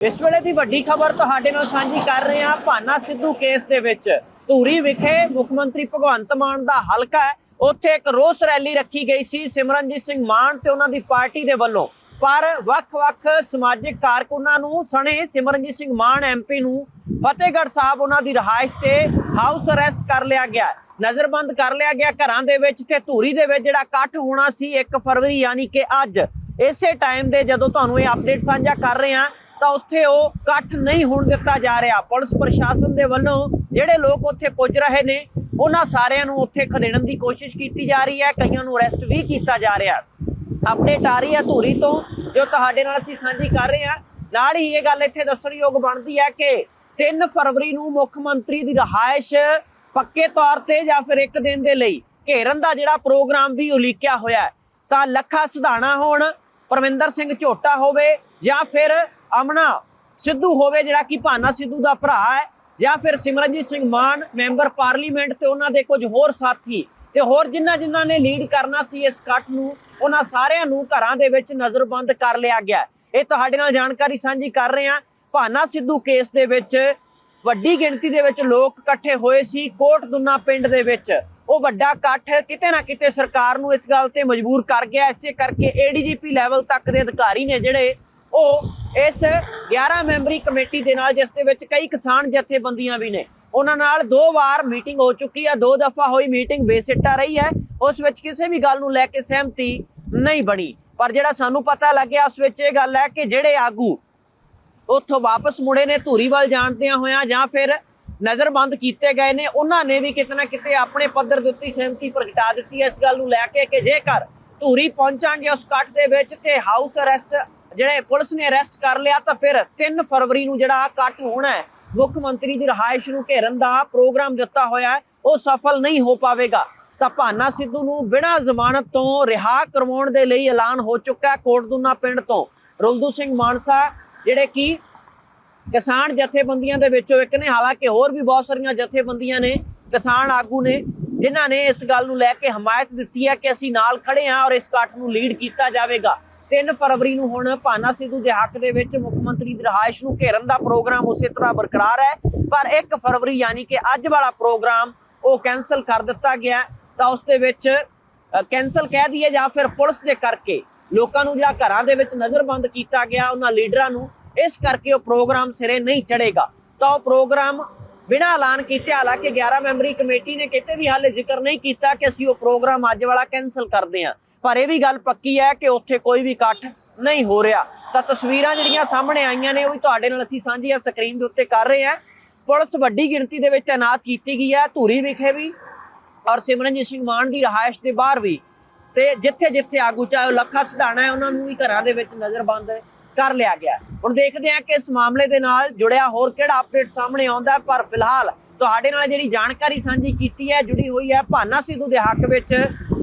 ਇਸ ਵੇਲੇ ਦੀ ਵੱਡੀ ਖਬਰ ਤੁਹਾਡੇ ਨਾਲ ਸਾਂਝੀ ਕਰ ਰਹੇ ਹਾਂ ਭਾਨਾ ਸਿੱਧੂ ਕੇਸ ਦੇ ਵਿੱਚ। ਧੂਰੀ ਵਿਖੇ ਮੁੱਖ ਮੰਤਰੀ ਭਗਵੰਤ ਮਾਨ ਦਾ ਹਲਕਾ ਹੈ। ਉੱਥੇ ਇੱਕ ਰੋਸ ਰੈਲੀ ਰੱਖੀ ਗਈ ਸੀ ਸਿਮਰਨਜੀਤ ਸਿੰਘ ਮਾਨ ਤੇ ਉਹਨਾਂ ਦੀ ਪਾਰਟੀ ਦੇ ਵੱਲੋਂ। ਪਰ ਵੱਖ-ਵੱਖ ਸਮਾਜਿਕ ਕਾਰਕੁਨਾਂ ਨੂੰ ਸਣੇ ਸਿਮਰਨਜੀਤ ਸਿੰਘ ਮਾਨ ਐਮਪੀ ਨੂੰ ਫਤਿਹਗੜ੍ਹ ਸਾਹਿਬ ਉਹਨਾਂ ਦੀ ਰਿਹਾਇਸ਼ ਤੇ ਹਾਊਸ ਅਰੈਸਟ ਕਰ ਲਿਆ ਗਿਆ ਨਜ਼ਰਬੰਦ ਕਰ ਲਿਆ ਗਿਆ ਘਰਾਂ ਦੇ ਵਿੱਚ ਤੇ ਧੂਰੀ ਦੇ ਵਿੱਚ ਜਿਹੜਾ ਇਕੱਠ ਹੋਣਾ ਸੀ 1 ਫਰਵਰੀ ਯਾਨੀ ਕਿ ਅੱਜ। ਇਸੇ ਟਾਈਮ ਦੇ ਜਦੋਂ ਤੁਹਾਨੂੰ ਇਹ ਅਪਡੇਟ ਸਾਂਝਾ ਕਰ ਰਹੇ ਹਾਂ ਤਾਂ ਉੱਥੇ ਉਹ ਇਕੱਠ ਨਹੀਂ ਹੋਣ ਦਿੱਤਾ ਜਾ ਰਿਹਾ। ਪੁਲਿਸ ਪ੍ਰਸ਼ਾਸਨ ਦੇ ਵੱਲੋਂ ਜਿਹੜੇ ਲੋਕ ਉੱਥੇ ਪੁੱਜ ਰਹੇ ਨੇ, ਉਹਨਾਂ ਸਾਰਿਆਂ ਨੂੰ ਉੱਥੇ ਖਦੇੜਨ ਦੀ ਕੋਸ਼ਿਸ਼ ਕੀਤੀ ਜਾ ਰਹੀ ਹੈ। ਕਈਆਂ ਨੂੰ ਅਰੈਸਟ ਵੀ ਕੀਤਾ ਜਾ ਰਿਹਾ। ਅਪਡੇਟ ਆ ਰਹੀ ਹੈ ਧੂਰੀ ਤੋਂ ਜੋ ਤੁਹਾਡੇ ਨਾਲ ਅਸੀਂ ਸਾਂਝੀ ਕਰ ਰਹੇ ਹਾਂ, ਨਾਲ ਹੀ ਇਹ ਗੱਲ ਇੱਥੇ ਦੱਸਣਯੋਗ ਬਣਦੀ ਹੈ ਕਿ 3 ਫਰਵਰੀ ਨੂੰ ਮੁੱਖ ਮੰਤਰੀ ਦੀ ਰਹਾਇਸ਼ ਪੱਕੇ ਤੌਰ ਤੇ ਜਾਂ ਫਿਰ ਇੱਕ ਦਿਨ ਦੇ ਲਈ ਘੇਰਨ ਦਾ ਜਿਹੜਾ ਪ੍ਰੋਗਰਾਮ ਵੀ ਉਲੀਕਿਆ ਹੋਇਆ ਤਾਂ ਲੱਖਾ ਸਿਧਾਣਾ ਹੋਣ, ਪਰਮਿੰਦਰ ਸਿੰਘ ਝੋਟਾ ਹੋਵੇ ਜਾਂ ਫਿਰ ਅਮਨਾ ਸਿੱਧੂ ਹੋਵੇ ਜਿਹੜਾ ਕਿ ਭਾਨਾ ਸਿੱਧੂ ਦਾ ਭਰਾ ਹੈ ਜਾਂ ਫਿਰ ਸਿਮਰਨਜੀਤ ਸਿੰਘ ਮਾਨ, ਮੈਂਬਰ ਪਾਰਲੀਮੈਂਟ ਤੇ ਉਹਨਾਂ ਦੇ ਕੁਝ ਹੋਰ ਸਾਥੀ ਤੇ ਹੋਰ ਜਿਨ੍ਹਾਂ ਜਿਨ੍ਹਾਂ ਨੇ ਲੀਡ ਕਰਨਾ ਸੀ ਇਸ ਇਕੱਠ ਨੂੰ, ਉਹਨਾਂ ਸਾਰਿਆਂ ਨੂੰ ਘਰਾਂ ਦੇ ਵਿੱਚ ਨਜ਼ਰਬੰਦ ਕਰ ਲਿਆ ਗਿਆ ਇਹ ਤੁਹਾਡੇ ਨਾਲ ਜਾਣਕਾਰੀ ਸਾਂਝੀ ਕਰ ਰਹੇ ਹਾਂ। ਭਾਨਾ ਸਿੱਧੂ ਕੇਸ ਦੇ ਵਿੱਚ ਵੱਡੀ ਗਿਣਤੀ ਦੇ ਵਿੱਚ ਲੋਕ ਇਕੱਠੇ ਹੋਏ ਸੀ, ਕੋਟ ਦੁੰਨਾ ਪਿੰਡ ਦੇ ਵਿੱਚ। ਉਹ ਵੱਡਾ ਇਕੱਠ ਕਿਤੇ ਨਾ ਕਿਤੇ ਸਰਕਾਰ ਨੂੰ ਇਸ ਗੱਲ ਤੇ ਮਜਬੂਰ ਕਰ ਗਿਆ। ਇਸੇ ਕਰਕੇ ਏਡੀਜੀਪੀ ਲੈਵਲ ਤੱਕ ਦੇ ਅਧਿਕਾਰੀ ਨੇ ਜਿਹੜੇ ਉਹ ਇਸ 11 ਮੈਂਬਰੀ ਕਮੇਟੀ ਦੇ ਨਾਲ, ਜਿਸ ਦੇ ਵਿੱਚ ਕਈ ਕਿਸਾਨ ਜਥੇਬੰਦੀਆਂ ਵੀ ਨੇ, ਉਹਨਾਂ ਨਾਲ ਦੋ ਵਾਰ ਮੀਟਿੰਗ ਹੋ ਚੁੱਕੀ ਹੈ ਦੋ ਦਫਾ ਹੋਈ ਮੀਟਿੰਗ ਬੇਸਿੱਟਾ ਰਹੀ ਹੈ, ਉਸ ਵਿੱਚ ਕਿਸੇ ਵੀ ਗੱਲ ਨੂੰ ਲੈ ਕੇ ਸਹਿਮਤੀ ਨਹੀਂ ਬਣੀ। ਪਰ ਜਿਹੜਾ ਸਾਨੂੰ ਪਤਾ ਲੱਗਿਆ, ਉਸ ਵਿੱਚ ਇਹ ਗੱਲ ਹੈ ਕਿ ਜਿਹੜੇ ਆਗੂ ਉੱਥੋਂ ਵਾਪਸ ਮੁੜੇ ਨੇ, ਧੂਰੀਵਾਲ ਜਾਣਦਿਆਂ ਹੋਇਆਂ ਜਾਂ ਫਿਰ ਨਜ਼ਰਬੰਦ ਕੀਤੇ ਗਏ ਨੇ, ਉਹਨਾਂ ਨੇ ਵੀ ਕਿਤੇ ਨਾ ਕਿਤੇ ਆਪਣੇ ਪੱਧਰ ਦੇ ਉੱਤੇ ਸਹਿਮਤੀ ਪ੍ਰਗਟਾ ਦਿੱਤੀ ਹੈ। ਇਸ ਗੱਲ ਨੂੰ ਲੈ ਕੇ ਕਿ ਜੇਕਰ ਧੂਰੀ ਪਹੁੰਚਾਂਗੇ ਉਸ ਕੱਟ ਦੇ ਵਿੱਚ, ਤੇ ਹਾਊਸ ਅਰੈਸਟ ਜਿਹੜੇ ਪੁਲਿਸ ਨੇ ਅਰੈਸਟ ਕਰ ਲਿਆ ਤਾਂ ਫਿਰ 3 ਫਰਵਰੀ ਨੂੰ ਜਿਹੜਾ ਕੱਟ ਹੋਣਾ ਹੈ, ਮੁੱਖ ਮੰਤਰੀ ਦੀ ਰਿਹਾਇਸ਼ ਨੂੰ ਘੇਰਨ ਦਾ ਪ੍ਰੋਗਰਾਮ ਦਿੱਤਾ ਹੋਇਆ ਹੈ, ਉਹ ਸਫਲ ਨਹੀਂ ਹੋ ਪਾਵੇਗਾ। ਤਾਂ ਭਾਨਾ ਸਿੱਧੂ ਨੂੰ ਬਿਨਾਂ ਜ਼ਮਾਨਤ ਤੋਂ ਰਿਹਾ ਕਰਵਾਉਣ ਦੇ ਲਈ ਐਲਾਨ ਹੋ ਚੁੱਕਾ ਹੈ ਕੋਟਦੁਨਾ ਪਿੰਡ ਤੋਂ। ਰੁਲਦੂ ਸਿੰਘ ਮਾਨਸਾ, ਜਿਹੜੇ ਕਿ ਕਿਸਾਨ ਜਥੇਬੰਦੀਆਂ ਦੇ ਵਿੱਚੋਂ ਇੱਕ ਨੇ, ਹਾਲਾਂਕਿ ਹੋਰ ਵੀ ਬਹੁਤ ਸਾਰੀਆਂ ਜਥੇਬੰਦੀਆਂ ਨੇ, ਕਿਸਾਨ ਆਗੂ ਨੇ, ਜਿਨ੍ਹਾਂ ਨੇ ਇਸ ਗੱਲ ਨੂੰ ਲੈ ਕੇ ਹਮਾਇਤ ਦਿੱਤੀ ਹੈ ਕਿ ਅਸੀਂ ਨਾਲ ਖੜੇ ਹਾਂ ਔਰ ਇਸ ਇਕੱਠ ਨੂੰ ਲੀਡ ਕੀਤਾ ਜਾਵੇਗਾ। 3 ਫਰਵਰੀ ਨੂੰ ਹੁਣ ਭਾਨਾ ਸਿੱਧੂ ਦੇ ਹੱਕ ਦੇ ਵਿੱਚ ਮੁੱਖ ਮੰਤਰੀ ਦੀ ਰਿਹਾਇਸ਼ ਨੂੰ ਘੇਰਨ ਦਾ ਪ੍ਰੋਗਰਾਮ ਉਸੇ ਤਰ੍ਹਾਂ ਬਰਕਰਾਰ ਹੈ। ਪਰ 1 ਫਰਵਰੀ ਯਾਨੀ ਕਿ ਅੱਜ ਵਾਲਾ ਪ੍ਰੋਗਰਾਮ ਉਹ ਕੈਨਸਲ ਕਰ ਦਿੱਤਾ ਗਿਆ। ਤਾਂ ਉਸ ਦੇ ਵਿੱਚ ਕੈਨਸਲ ਕਹਿ ਦਈਏ ਜਾਂ ਫਿਰ ਪੁਲਿਸ ਦੇ ਕਰਕੇ ਲੋਕਾਂ ਨੂੰ ਜਿਹੜਾ ਘਰਾਂ ਦੇ ਵਿੱਚ ਨਜ਼ਰਬੰਦ ਕੀਤਾ ਗਿਆ ਉਹਨਾਂ ਲੀਡਰਾਂ ਨੂੰ। ਇਸ ਕਰਕੇ ਉਹ ਪ੍ਰੋਗਰਾਮ ਸਿਰੇ ਨਹੀਂ ਚੜੇਗਾ ਤਾਂ ਉਹ ਪ੍ਰੋਗਰਾਮ ਬਿਨਾਂ ਐਲਾਨ ਕੀਤੇ, ਹਾਲਾਂਕਿ 11 ਮੈਂਬਰੀ ਕਮੇਟੀ ਨੇ ਕਿਤੇ ਵੀ ਹਾਲੇ ਜ਼ਿਕਰ ਨਹੀਂ ਕੀਤਾ ਕਿ ਅਸੀਂ ਉਹ ਪ੍ਰੋਗਰਾਮ ਅੱਜ ਵਾਲਾ ਕੈਨਸਲ ਕਰਦੇ ਹਾਂ। ਪਰ ਇਹ ਵੀ ਗੱਲ ਪੱਕੀ ਹੈ ਕਿ ਉੱਥੇ ਕੋਈ ਵੀ ਇਕੱਠ ਨਹੀਂ ਹੋ ਰਿਹਾ। ਤਾਂ ਤਸਵੀਰਾਂ ਜਿਹੜੀਆਂ ਸਾਹਮਣੇ ਆਈਆਂ ਨੇ, ਉਹ ਵੀ ਤੁਹਾਡੇ ਨਾਲ ਅਸੀਂ ਸਾਂਝੀਆਂ ਸਕਰੀਨ ਦੇ ਉੱਤੇ ਕਰ ਰਹੇ ਹਾਂ। ਪੁਲਿਸ ਵੱਡੀ ਗਿਣਤੀ ਦੇ ਵਿੱਚ ਤਾਇਨਾਤ ਕੀਤੀ ਗਈ ਹੈ, ਧੂਰੀ ਵਿਖੇ ਵੀ ਔਰ ਸਿਮਰਨਜੀਤ ਸਿੰਘ ਮਾਨ ਦੀ ਰਹਾਇਸ਼ ਦੇ ਬਾਹਰ ਵੀ। ਤੇ ਜਿੱਥੇ ਜਿੱਥੇ ਆਗੂ ਚਾਹੇ ਉਹ ਲੱਖਾ ਸਿਧਾਣਾ ਹੈ, ਉਹਨਾਂ ਨੂੰ ਵੀ ਘਰਾਂ ਦੇ ਵਿੱਚ ਨਜ਼ਰਬੰਦ ਕਰ ਲਿਆ ਗਿਆ ਹੁਣ ਦੇਖਦੇ ਹਾਂ ਕਿ ਇਸ ਮਾਮਲੇ ਦੇ ਨਾਲ ਜੁੜਿਆ ਹੋਰ ਕਿਹੜਾ ਅਪਡੇਟ ਸਾਹਮਣੇ ਆਉਂਦਾ ਪਰ ਫਿਲਹਾਲ ਤੁਹਾਡੇ ਨਾਲ ਜਿਹੜੀ ਜਾਣਕਾਰੀ ਸਾਂਝੀ ਕੀਤੀ ਹੈ, ਜੁੜੀ ਹੋਈ ਹੈ ਭਾਨਾ ਸਿੱਧੂ ਦੇ ਹੱਕ ਵਿੱਚ,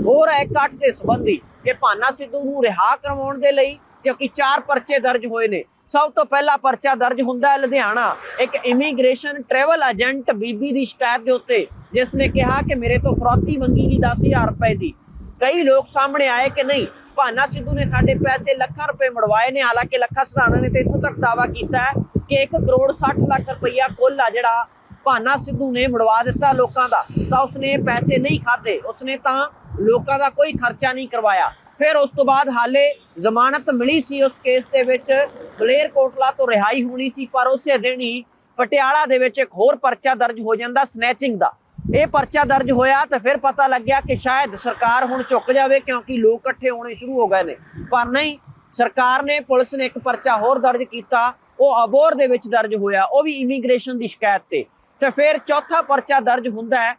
ਹੋਰ ਹੈ ਇਕੱਠ ਦੇ ਸੰਬੰਧੀ ਕਿ ਭਾਨਾ ਸਿੱਧੂ ਨੂੰ ਰਿਹਾ ਕਰਵਾਉਣ ਦੇ ਲਈ ਕਿਉਂਕਿ ਚਾਰ ਪਰਚੇ ਦਰਜ ਹੋਏ ਨੇ। ਸਭ ਤੋਂ ਪਹਿਲਾ ਪਰਚਾ ਦਰਜ ਹੁੰਦਾ ਹੈ ਲੁਧਿਆਣਾ। ਇੱਕ ਇਮੀਗ੍ਰੇਸ਼ਨ ਟਰੈਵਲ ਏਜੰਟ ਬੀਬੀ ਦੀ ਸ਼ਿਕਾਇਤ ਦੇ ਉੱਤੇ, ਜਿਸ ਨੇ ਕਿਹਾ ਕਿ ਮੇਰੇ ਤੋਂ ਫਰੌਤੀ ਮੰਗੀ ਗਈ 10000 ਰੁਪਏ ਦੀ। ਕਈ ਲੋਕ ਸਾਹਮਣੇ ਆਏ ਕਿ ਨਹੀਂ, ਭਾਨਾ ਸਿੱਧੂ ਨੇ ਸਾਡੇ ਪੈਸੇ ਲੱਖਾਂ ਰੁਪਏ ਮੜਵਾਏ ਨੇ, ਹਾਲਾਂਕਿ ਲੱਖਾ ਸਿਧਾਣਾ ਨੇ ਤੇ ਇੱਥੋਂ ਤੱਕ ਦਾਵਾ ਕੀਤਾ ਹੈ ਕਿ 1 ਕਰੋੜ 60 ਲੱਖ ਰੁਪਈਆ ਕੁੱਲ ਆ ਜਿਹੜਾ ਭਾਨਾ ਸਿੱਧੂ ਨੇ ਮੜਵਾ ਦਿੱਤਾ ਲੋਕਾਂ ਦਾ, ਤਾਂ ਉਸਨੇ ਪੈਸੇ ਨਹੀਂ ਖਾਦੇ ਉਸਨੇ ਤਾਂ ਲੋਕਾਂ ਦਾ ਕੋਈ ਖਰਚਾ ਨਹੀਂ ਕਰਵਾਇਆ। ਫਿਰ ਉਸ ਤੋਂ ਬਾਅਦ ਹਾਲੇ ਜ਼ਮਾਨਤ ਮਿਲੀ ਸੀ ਉਸ ਕੇਸ ਦੇ ਵਿੱਚ, ਬਲੇਰ ਕੋਟਲਾ ਤੋਂ ਰਿਹਾਈ ਹੋਣੀ ਸੀ, ਪਰ ਉਸੇ ਦਿਨ ਹੀ ਪਟਿਆਲਾ ਦੇ ਵਿੱਚ ਇੱਕ ਹੋਰ ਪਰਚਾ ਦਰਜ ਹੋ ਜਾਂਦਾ ਸਨੈਚਿੰਗ ਦਾ। ਇਹ ਪਰਚਾ ਦਰਜ ਹੋਇਆ ਤਾਂ ਫਿਰ ਪਤਾ ਲੱਗਿਆ ਕਿ ਸ਼ਾਇਦ ਸਰਕਾਰ ਹੁਣ ਚੁੱਕ ਜਾਵੇ, ਕਿਉਂਕਿ ਲੋਕ ਇਕੱਠੇ ਹੋਣੇ ਸ਼ੁਰੂ ਹੋ ਗਏ ਨੇ। ਪਰ ਨਹੀਂ, ਸਰਕਾਰ ਨੇ, ਪੁਲਿਸ ਨੇ ਇੱਕ ਪਰਚਾ ਹੋਰ ਦਰਜ ਕੀਤਾ, ਉਹ ਅਬੋਰ ਦੇ ਵਿੱਚ ਦਰਜ ਹੋਇਆ, ਉਹ ਵੀ ਇਮੀਗ੍ਰੇਸ਼ਨ ਦੀ ਸ਼ਿਕਾਇਤ ਤੇ। ਤੇ ਫਿਰ ਚੌਥਾ ਪਰਚਾ ਦਰਜ ਹੁੰਦਾ ਹੈ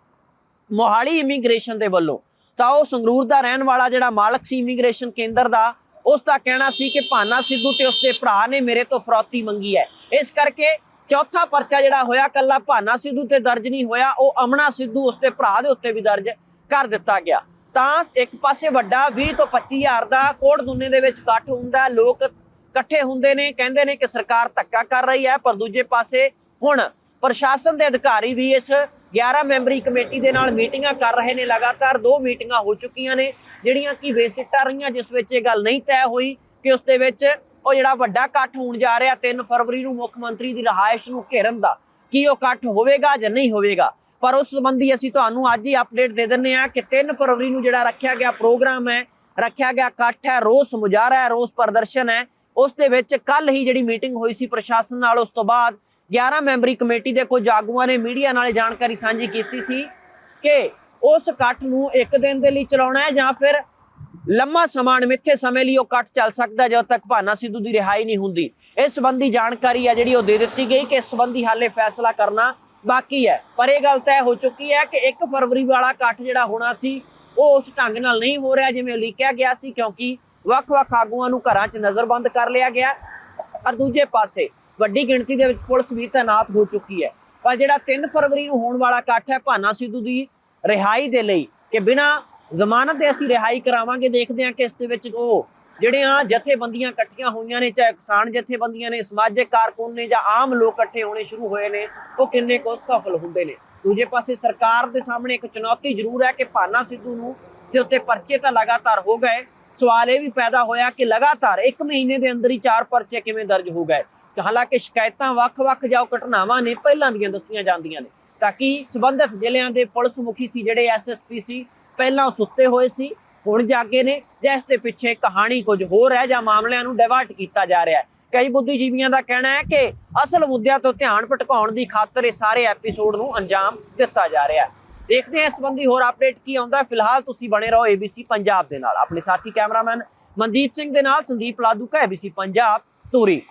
ਮੋਹਾਲੀ ਇਮੀਗ੍ਰੇਸ਼ਨ ਦੇ ਵੱਲੋਂ। ਤਾਂ ਉਹ ਸੰਗਰੂਰ ਦਾ ਰਹਿਣ ਵਾਲਾ ਜਿਹੜਾ ਮਾਲਕ ਸੀ ਇਮੀਗ੍ਰੇਸ਼ਨ ਕੇਂਦਰ ਦਾ, ਉਸ ਦਾ ਕਹਿਣਾ ਸੀ ਕਿ ਭਾਨਾ ਸਿੱਧੂ ਤੇ ਉਸਦੇ ਭਰਾ ਨੇ ਮੇਰੇ ਤੋਂ ਫਰੌਤੀ ਮੰਗੀ ਹੈ। ਇਸ ਕਰਕੇ ਚੌਥਾ ਪਰਚਾ ਜਿਹੜਾ ਹੋਇਆ ਕੱਲਾ ਭਾਨਾ ਸਿੱਧੂ ਤੇ ਦਰਜ ਨਹੀਂ ਹੋਇਆ, ਉਹ ਅਮਨਾ ਸਿੱਧੂ ਉਸਦੇ ਭਰਾ ਦੇ ਉੱਤੇ ਵੀ ਦਰਜ ਕਰ ਦਿੱਤਾ ਗਿਆ। ਤਾਂ ਇੱਕ ਪਾਸੇ ਵੱਡਾ 20 ਤੋਂ 25000 ਦਾ ਕੋੜ ਦੁੰਨੇ ਦੇ ਵਿੱਚ ਇਕੱਠ ਹੁੰਦਾ ਲੋਕ ਇਕੱਠੇ ਹੁੰਦੇ ਨੇ, ਕਹਿੰਦੇ ਨੇ ਕਿ ਸਰਕਾਰ ਧੱਕਾ ਕਰ ਰਹੀ ਹੈ, ਪਰ ਦੂਜੇ ਪਾਸੇ ਹੁਣ ਪ੍ਰਸ਼ਾਸਨ ਦੇ ਅਧਿਕਾਰੀ ਵੀ ਇਸ 11 ਮੈਂਬਰੀ ਕਮੇਟੀ ਦੇ ਨਾਲ ਮੀਟਿੰਗਾਂ ਕਰ ਰਹੇ ਨੇ। ਲਗਾਤਾਰ ਦੋ ਮੀਟਿੰਗਾਂ ਹੋ ਚੁੱਕੀਆਂ ਨੇ, ਜਿਹੜੀਆਂ ਕਿ ਬੇਸਿੱਟਾ ਰਹੀਆਂ, ਜਿਸ ਵਿੱਚ ਇਹ ਗੱਲ ਨਹੀਂ ਤੈਅ ਹੋਈ ਕਿ ਉਸ ਦੇ ਵਿੱਚ ਉਹ ਜਿਹੜਾ ਵੱਡਾ ਇਕੱਠ ਹੋਣ ਜਾ ਰਿਹਾ 3 ਫਰਵਰੀ ਨੂੰ ਮੁੱਖ ਮੰਤਰੀ ਦੀ ਰਹਾਇਸ਼ ਨੂੰ ਘੇਰਨ ਦਾ, ਕੀ ਉਹ ਇਕੱਠ ਹੋਵੇਗਾ ਜਾਂ ਨਹੀਂ ਹੋਵੇਗਾ। ਪਰ ਉਸ ਸੰਬੰਧੀ ਅਸੀਂ ਤੁਹਾਨੂੰ ਅੱਜ ਹੀ ਅਪਡੇਟ ਦੇ ਦਿੰਨੇ ਆ ਕਿ 3 ਫਰਵਰੀ ਨੂੰ ਜਿਹੜਾ ਰੱਖਿਆ ਗਿਆ ਪ੍ਰੋਗਰਾਮ ਹੈ, ਰੱਖਿਆ ਗਿਆ ਇਕੱਠ ਹੈ, ਰੋਸ ਮੁਜ਼ਾਹਰਾ ਹੈ, ਰੋਸ ਪ੍ਰਦਰਸ਼ਨ ਹੈ। ਉਸ ਦੇ ਵਿੱਚ ਕੱਲ ਹੀ ਜਿਹੜੀ ਮੀਟਿੰਗ ਹੋਈ ਸੀ ਪ੍ਰਸ਼ਾਸਨ ਨਾਲ, ਉਸ ਤੋਂ ਬਾਅਦ 11 ਮੈਂਬਰੀ ਕਮੇਟੀ ਦੇ ਕੁਝ ਆਗੂਆਂ ਨੇ ਮੀਡੀਆ ਨਾਲ ਜਾਣਕਾਰੀ ਸਾਂਝੀ ਕੀਤੀ ਸੀ ਕਿ ਉਸ ਇਕੱਠ ਨੂੰ ਇੱਕ ਦਿਨ ਦੇ ਲਈ ਚਲਾਉਣਾ ਹੈ ਜਾਂ ਫਿਰ ਲੰਮਾ ਸਮਾਂ ਮਿੱਥੇ ਸਮੇਂ ਲਈ ਉਹ ਇਕੱਠ ਚੱਲ ਸਕਦਾ ਜਦੋਂ ਤੱਕ ਭਾਨਾ ਸਿੱਧੂ ਦੀ ਰਿਹਾਈ ਨਹੀਂ ਹੁੰਦੀ। ਇਸ ਸੰਬੰਧੀ ਜਾਣਕਾਰੀ ਹੈ ਜਿਹੜੀ ਉਹ ਦੇ ਦਿੱਤੀ ਗਈ ਕਿ ਇਸ ਸੰਬੰਧੀ ਹਾਲੇ ਫੈਸਲਾ ਕਰਨਾ ਬਾਕੀ ਹੈ। ਪਰ ਇਹ ਗੱਲ ਤੈਅ ਹੋ ਚੁੱਕੀ ਹੈ ਕਿ 1 ਫਰਵਰੀ ਵਾਲਾ ਇਕੱਠ ਜਿਹੜਾ ਹੋਣਾ ਸੀ, ਉਹ ਉਸ ਢੰਗ ਨਾਲ ਨਹੀਂ ਹੋ ਰਿਹਾ ਜਿਵੇਂ ਉਲੀਕਿਆ ਗਿਆ ਸੀ, ਕਿਉਂਕਿ ਵੱਖ-ਵੱਖ ਆਗੂਆਂ ਨੂੰ ਘਰਾਂ 'ਚ ਨਜ਼ਰਬੰਦ ਕਰ ਲਿਆ ਗਿਆ। ਔਰ ਦੂਜੇ ਪਾਸੇ ਵੱਡੀ ਗਿਣਤੀ ਦੇ ਵਿੱਚ ਪੁਲਿਸ ਵੀ ਤਾਇਨਾਤ ਹੋ ਚੁੱਕੀ ਹੈ। ਪਰ ਜਿਹੜਾ 3 ਫਰਵਰੀ ਨੂੰ ਹੋਣ ਵਾਲਾ ਇਕੱਠ ਹੈ ਭਾਨਾ ਸਿੱਧੂ ਦੀ ਰਿਹਾਈ ਦੇ ਲਈ ਕਿ ਬਿਨਾ ਜ਼ਮਾਨਤ ਦੇ ਅਸੀਂ ਰਿਹਾਈ ਕਰਾਵਾਂਗੇ, ਦੇਖਦੇ ਹਾਂ ਕਿ ਇਸ ਦੇ ਵਿੱਚ ਉਹ ਜਿਹੜੀਆਂ ਜਥੇਬੰਦੀਆਂ ਇਕੱਠੀਆਂ ਹੋਈਆਂ ਨੇ, ਚਾਹੇ ਕਿਸਾਨ ਜਥੇਬੰਦੀਆਂ ਨੇ, ਸਮਾਜਿਕ ਕਾਰਕੁਨ ਨੇ ਜਾਂ ਆਮ ਲੋਕ ਇਕੱਠੇ ਹੋਣੇ ਸ਼ੁਰੂ ਹੋਏ ਨੇ, ਉਹ ਕਿੰਨੇ ਕੁ ਸਫਲ ਹੁੰਦੇ ਨੇ। ਦੂਜੇ ਪਾਸੇ ਸਰਕਾਰ ਦੇ ਸਾਹਮਣੇ ਇੱਕ ਚੁਣੌਤੀ ਜ਼ਰੂਰ ਹੈ ਕਿ ਭਾਨਾ ਸਿੱਧੂ ਨੂੰ ਦੇ ਉੱਤੇ ਪਰਚੇ ਤਾਂ ਲਗਾਤਾਰ ਹੋ ਗਏ। ਸਵਾਲ ਇਹ ਵੀ ਪੈਦਾ ਹੋਇਆ ਕਿ ਲਗਾਤਾਰ 1 ਮਹੀਨੇ ਦੇ ਅੰਦਰ ਹੀ ਚਾਰ ਪਰਚੇ ਕਿਵੇਂ ਦਰਜ ਹੋ ਗਏ? ਹਾਲਾਂਕਿ ਸ਼ਿਕਾਇਤਾਂ ਵੱਖ-ਵੱਖ ਜਾਓ ਘਟਨਾਵਾਂ ਨੇ ਪਹਿਲਾਂ ਦੀਆਂ ਦੱਸੀਆਂ ਜਾਂਦੀਆਂ ਨੇ। ਤਾਂ ਕਿ ਸਬੰਧਤ ਜ਼ਿਲ੍ਹਿਆਂ ਦੇ ਪੁਲਿਸ ਮੁਖੀ ਸੀ ਜਿਹੜੇ ਐਸਐਸਪੀ ਸੀ, ਪਹਿਲਾਂ ਸੁੱਤੇ ਹੋਏ ਸੀ, ਹੁਣ ਜਾਗੇ ਨੇ ਜਾਂ ਇਸ ਦੇ ਪਿੱਛੇ ਕਹਾਣੀ ਕੁਝ ਹੋਰ ਹੈ ਜਾਂ ਮਾਮਲਿਆਂ ਨੂੰ ਡਾਇਵਰਟ ਕੀਤਾ ਜਾ ਰਿਹਾ ਹੈ? ਕਈ ਬੁੱਧੀਜੀਵੀਆਂ ਦਾ ਕਹਿਣਾ ਹੈ ਕਿ ਅਸਲ ਮੁੱਦਿਆਂ ਤੋਂ ਧਿਆਨ ਭਟਕਾਉਣ ਦੀ ਖਾਤਰ ਇਹ ਸਾਰੇ ਐਪੀਸੋਡ ਨੂੰ ਅੰਜਾਮ ਦਿੱਤਾ ਜਾ ਰਿਹਾ ਹੈ। ਦੇਖਦੇ ਹਾਂ ਇਸ ਸੰਬੰਧੀ ਹੋਰ ਅਪਡੇਟ ਕੀ ਆਉਂਦਾ ਫਿਲਹਾਲ ਤੁਸੀਂ ਬਣੇ ਰਹੋ ABC ਪੰਜਾਬ ਦੇ ਨਾਲ। ਆਪਣੇ ਸਾਥੀ ਕੈਮਰਾਮੈਨ ਮਨਦੀਪ ਸਿੰਘ ਦੇ ਨਾਲ ਸੰਦੀਪ ਲਾਦੂਕਾ ABC ਪੰਜਾਬ, ਧੂਰੀ।